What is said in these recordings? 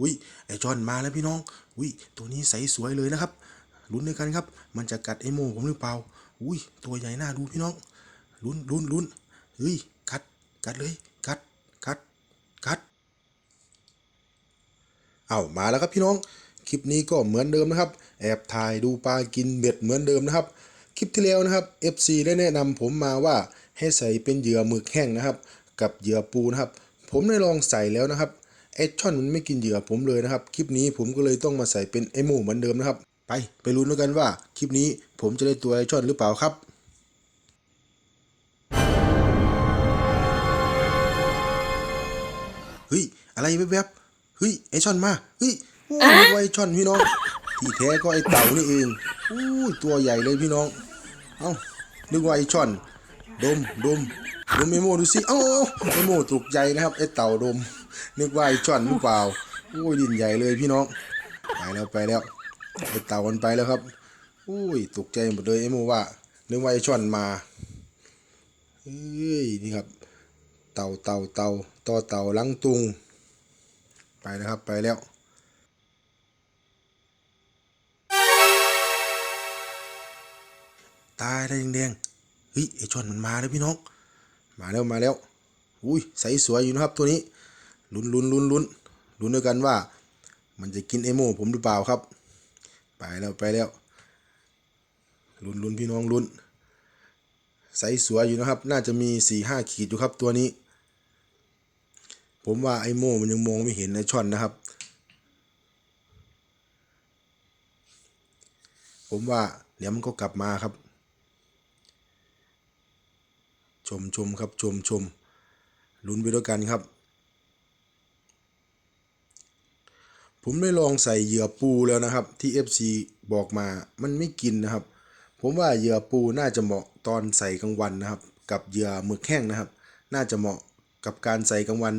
อุ้ยไอจอนมาแล้วพี่น้อง อุ้ยตัวนี้ใสสวยเลยนะครับลุ้นด้วยกันครับ มันจะกัดไอโมผมหรือเปล่า อุ้ยตัวใหญ่น่าดูพี่น้องลุ้นลุ้นลุ้นเฮ้ยกัดกัดเลยกัดกัดกัดเอามาแล้วครับพี่น้อง คลิปนี้ก็เหมือนเดิมนะครับ แอบถ่ายดูปลากินเบ็ดเหมือนเดิมนะครับ คลิปที่แล้วนะครับ FC ได้แนะนำผมมาว่าให้ใส่เป็นเหยื่อหมึกแห้งนะครับ กับเหยื่อปูนะครับ ผมได้ลองใส่แล้วนะครับ ไอช่อนมันไม่กินเหยื่อผมเลยนะครับ คลิปนี้ผมก็เลยต้องมาใส่เป็นไอหมูเหมือนเดิมนะครับ ไปไปลุ้ด้วยกันว่าคลิปนี้ผมจะได้ตัวไอช่อนหรือเปล่าครับเฮ้ยอะไรแวบๆเฮ้ยไอช่อนมาเฮ้ยโอ้ยไอช่อนพี่น้อง ที่แท้ก็ไอเต่านี่เองอู้ยตัวใหญ่เลยพี่น้อง เอ้านึกว่าไอช่อนดมดมดมไอโมดูสิเอ้าเอ้าไอโมตกใจนะครับไอเต่าดม นึกว่าไอช่อนหรือเปล่าโอ้ยดินใหญ่เลยพี่น้องไปแล้วไปแล้วไอเต่ามันไปแล้วครับอุ้ยตกใจหมดเลยไอ้โมว่านึกว่าไอช่อนมาเฮ้ยนี่ครับ เต่าเต่าเต่าต่อเต่าลังตุง ไปแล้วครับไปแล้วตายได้แดงๆเฮ้ยไอช่อนมันมาแล้วพี่น้อง มาแล้วมาแล้ว อุ้ยใสสวยอยู่นะครับตัวนี้ ลุ้นลุ้นลุ้นลุ้นลุ้นด้วยกันว่า มันจะกินไอโม่ผมหรือเปล่าครับ ไปแล้วไปแล้วลุ้นลุ้นพี่น้องลุ้นใสสวยอยู่นะครับ น่าจะมีสี่ห้าขีดอยู่ครับตัวนี้ ผมว่าไอโม่มันยังมองไม่เห็นไอ้ช่อนนะครับ ผมว่าเดี๋ยวมันก็กลับมาครับ ชมชมครับชมชมลุ้นไปด้วยกันครับ ผมได้ลองใส่เหยื่อปูแล้วนะครับ ที่ FC บอกมามันไม่กินนะครับ ผมว่าเหยื่อปูน่าจะเหมาะตอนใส่กลางวันนะครับ กับเหยื่อหมึกแห้งนะครับ น่าจะเหมาะกับการใส่กลางวัน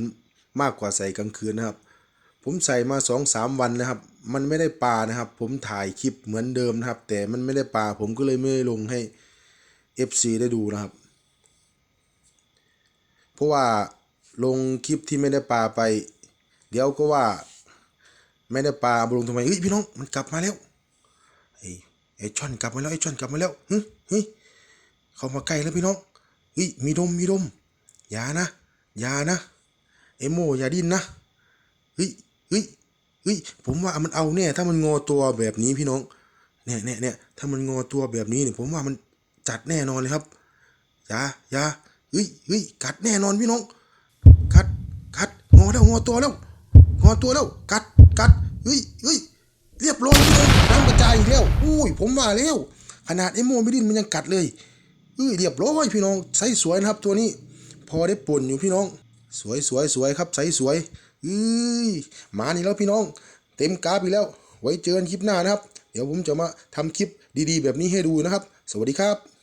มากกว่าใส่กลางคืนนะครับ ผมใส่มาสองสามวันนะครับ มันไม่ได้ปลานะครับ ผมถ่ายคลิปเหมือนเดิมนะครับ แต่มันไม่ได้ปลาผมก็เลยไม่ได้ลงให้ FC ได้ดูนะครับ เพราะว่าลงคลิปที่ไม่ได้ปลาไป เดี๋ยวก็ว่า ไม่ได้ปลาเอลงทำไมเฮ้ยพี่น้องมันกลับมาแล้วไอ้ไอ้ช่อนกลับมาแล้วไอ้ช่อนกลับมาแล้วเฮ้ยเฮ้ยเข้ามาใกล้แล้วพี่น้องเฮ้ยมีดมมีดมอย่านะอย่านะไอ้โมอย่าดิ้นนะเฮ้ยเฮ้ยเฮ้ยผมว่ามันเอาแน่ถ้ามันงอตัวแบบนี้พี่น้องเนี่ยเนี่ยเนี่ยถ้ามันงอตัวแบบนี้เนี่ยผมว่ามันจัดแน่นอนเลยครับอย่าอย่าเฮ้ยเฮ้ยกัดแน่นอนพี่น้อง กัดกัดงอแล้วงอตัวแล้วงอตัวแล้วกัด เฮ้ยเฮ้ยเรียบร้อยเลยน้ำกระจายอีกแล้วอุ้ย ผมว่าแล้ว ขนาดไอ้โมไม่ดิ้นมันยังกัดเลยเฮ้ยเรียบร้อยพี่น้องใสสวยนะครับตัวนี้ พอได้ป่นอยู่พี่น้อง สวยสวยสวยครับใสสวยเฮ้ยมานี่แล้วพี่น้อง เต็มกราฟอีกแล้ว ไว้เจอกันคลิปหน้านะครับ เดี๋ยวผมจะมาทำคลิปดีๆ แบบนี้ให้ดูนะครับ สวัสดีครับ